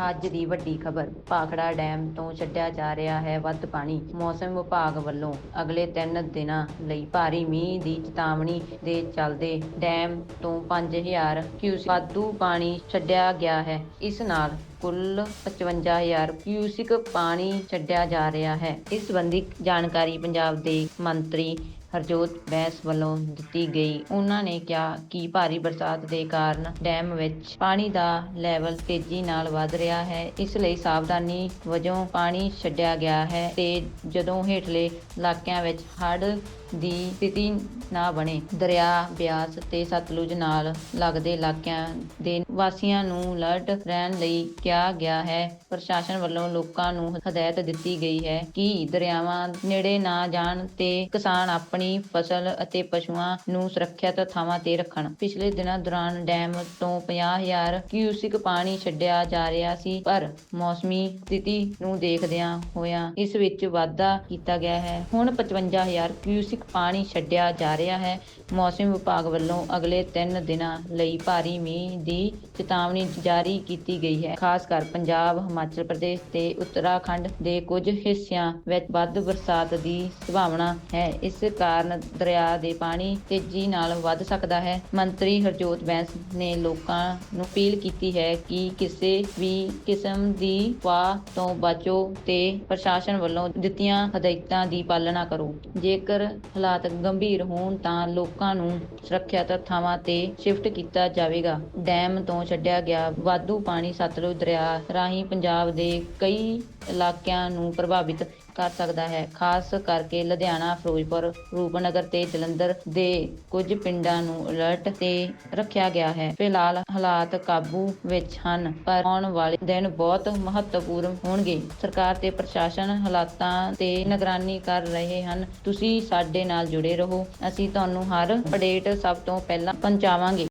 ਅੱਜ ਦੀ ਵੱਡੀ ਖਬਰ। ਭਾਖੜਾ ਡੈਮ ਤੋਂ ਛੱਡਿਆ ਜਾ ਰਿਹਾ ਹੈ ਵੱਧ ਪਾਣੀ। ਮੌਸਮ ਵਿਭਾਗ ਵੱਲੋਂ ਅਗਲੇ 3 ਦਿਨਾਂ ਲਈ ਭਾਰੀ ਮੀਂਹ ਦੀ ਚੇਤਾਵਨੀ ਦੇ ਚੱਲਦੇ ਡੈਮ ਤੋਂ 5000 ਕਿਊਸੈਕ ਵਾਧੂ ਪਾਣੀ ਛੱਡਿਆ ਗਿਆ ਹੈ। ਇਸ ਨਾਲ ਕੁੱਲ 55000 ਕਿਊਸਿਕ ਪਾਣੀ ਛੱਡਿਆ ਜਾ ਰਿਹਾ ਹੈ। ਇਸ ਸੰਬੰਧੀ ਜਾਣਕਾਰੀ ਪੰਜਾਬ ਦੇ ਮੰਤਰੀ ਹਰਜੋਤ ਬੈਂਸ ਵੱਲੋਂ ਦਿੱਤੀ ਗਈ। ਉਹਨਾਂ ਨੇ ਕਿਹਾ ਕਿ ਭਾਰੀ ਬਰਸਾਤ ਦੇ ਕਾਰਨ ਡੈਮ ਵਿੱਚ ਪਾਣੀ ਦਾ ਲੈਵਲ ਤੇਜ਼ੀ ਨਾਲ ਵੱਧ ਰਿਹਾ ਹੈ। ਇਸ ਲਈ ਸਾਵਧਾਨੀ ਵਜੋਂ ਪਾਣੀ ਛੱਡਿਆ ਗਿਆ ਹੈ ਤੇ ਜਦੋਂ ਹੇਠਲੇ ਇਲਾਕਿਆਂ ਵਿੱਚ ਹੜ੍ਹ ਦੀ ਸਥਿਤੀ ਨਾ ਬਣੇ। ਦਰਿਆ, ਬਿਆਸ ਤੇ ਸਤਲੁਜ ਨਾਲ ਲੱਗਦੇ ਇਲਾਕਿਆਂ ਦੇ ਵਾਸੀਆਂ ਨੂੰ ਅਲਰਟ ਰਹਿਣ ਲਈ ਕਿਹਾ ਗਿਆ ਹੈ। ਪ੍ਰਸ਼ਾਸਨ ਵੱਲੋਂ ਲੋਕਾਂ ਨੂੰ ਹਦਾਇਤ ਦਿੱਤੀ ਗਈ ਹੈ ਕਿ ਦਰਿਆਵਾਂ ਨੇੜੇ ਨਾ ਜਾਣ ਤੇ ਕਿਸਾਨ ਆਪਣੀ ਫਸਲ ਅਤੇ ਪਸ਼ੂਆਂ ਨੂੰ ਸੁਰੱਖਿਅਤ ਥਾਵਾਂ ਤੇ ਰੱਖਣ। ਪਿਛਲੇ ਦਿਨਾਂ ਦੌਰਾਨ ਡੈਮ ਤੋਂ 50000 ਕਿਊਸਿਕ ਪਾਣੀ ਛੱਡਿਆ ਜਾ ਰਿਹਾ ਸੀ, ਪਰ ਮੌਸਮੀ ਸਥਿਤੀ ਨੂੰ ਦੇਖਦਿਆਂ ਹੋਇਆਂ ਇਸ ਵਿੱਚ ਵਾਧਾ ਕੀਤਾ ਗਿਆ ਹੈ। ਹੁਣ 55000 ਕਿਊਸਿਕ ਪਾਣੀ ਛੱਡਿਆ ਜਾ ਰਿਹਾ ਹੈ। ਮੌਸਮ ਵਿਭਾਗ ਵੱਲੋਂ ਅਗਲੇ 3 ਦਿਨਾਂ ਲਈ ਭਾਰੀ ਮੀਂਹ ਦੀ ਚੇਤਾਵਨੀ ਜਾਰੀ ਕੀਤੀ ਗਈ ਹੈ। ਖਾਸ ਕਰ ਪੰਜਾਬ, ਹਿਮਾਚਲ ਪ੍ਰਦੇਸ਼ ਤੇ ਉੱਤਰਾਖੰਡ ਦੇ ਕੁਝ ਹਿੱਸਿਆਂ ਵਿੱਚ ਵੱਧ ਬਰਸਾਤ ਦੀ ਸੰਭਾਵਨਾ ਹੈ। ਇਸ ਕਾਰਨ ਦਰਿਆ ਦੇ ਪਾਣੀ ਤੇਜ਼ੀ ਨਾਲ ਵੱਧ ਸਕਦਾ ਹੈ। ਮੰਤਰੀ ਹਰਜੋਤ ਬੈਂਸ ਨੇ ਲੋਕਾਂ ਨੂੰ ਅਪੀਲ ਕੀਤੀ ਹੈ ਕਿ ਕਿਸੇ ਵੀ ਕਿਸਮ ਦੀ ਵਾਹ ਤੋਂ ਬਚੋ ਤੇ ਪ੍ਰਸ਼ਾਸਨ ਵੱਲੋਂ ਦਿੱਤੀਆਂ ਹਦਾਇਤਾਂ ਦੀ ਪਾਲਣਾ ਕਰੋ। ਜੇਕਰ ਹਾਲਾਤ ਗੰਭੀਰ ਹੋਣ ਤਾਂ ਲੋਕਾਂ ਨੂੰ ਸੁਰੱਖਿਅਤ ਥਾਵਾਂ ਤੇ ਸ਼ਿਫਟ ਕੀਤਾ ਜਾਵੇਗਾ। ਡੈਮ ਤੋਂ ਛੱਡਿਆ ਗਿਆ ਵਾਧੂ ਪਾਣੀ ਸਤਲੁਜ ਦਰਿਆ ਰਾਹੀਂ ਪੰਜਾਬ ਦੇ ਕਈ ਇਲਾਕਿਆਂ ਨੂੰ ਪ੍ਰਭਾਵਿਤ ਕਰ ਸਕਦਾ ਹੈ। ਖਾਸ ਕਰਕੇ ਲੁਧਿਆਣਾ, ਫਿਰੋਜ਼ਪੁਰ, ਰੂਪਨਗਰ ਤੇ ਜਲੰਧਰ ਦੇ ਕੁਝ ਪਿੰਡਾਂ ਨੂੰ ਅਲਰਟ ਤੇ ਰੱਖਿਆ ਗਿਆ ਹੈ। ਫਿਲਹਾਲ ਹਾਲਾਤ ਕਾਬੂ ਵਿੱਚ ਹਨ, ਪਰ ਆਉਣ ਵਾਲੇ ਦਿਨ ਬਹੁਤ ਮਹੱਤਵਪੂਰਨ ਹੋਣਗੇ। ਸਰਕਾਰ ਤੇ ਪ੍ਰਸ਼ਾਸਨ ਹਾਲਾਤਾਂ ਤੇ ਨਿਗਰਾਨੀ ਕਰ ਰਹੇ ਹਨ। ਤੁਸੀਂ ਸਾਡੇ ਨਾਲ ਜੁੜੇ ਰਹੋ। ਅਸੀਂ ਤੁਹਾਨੂੰ ਹਰ ਅਪਡੇਟ ਸਭ ਤੋਂ ਪਹਿਲਾਂ ਪਹੁੰਚਾਵਾਂਗੇ।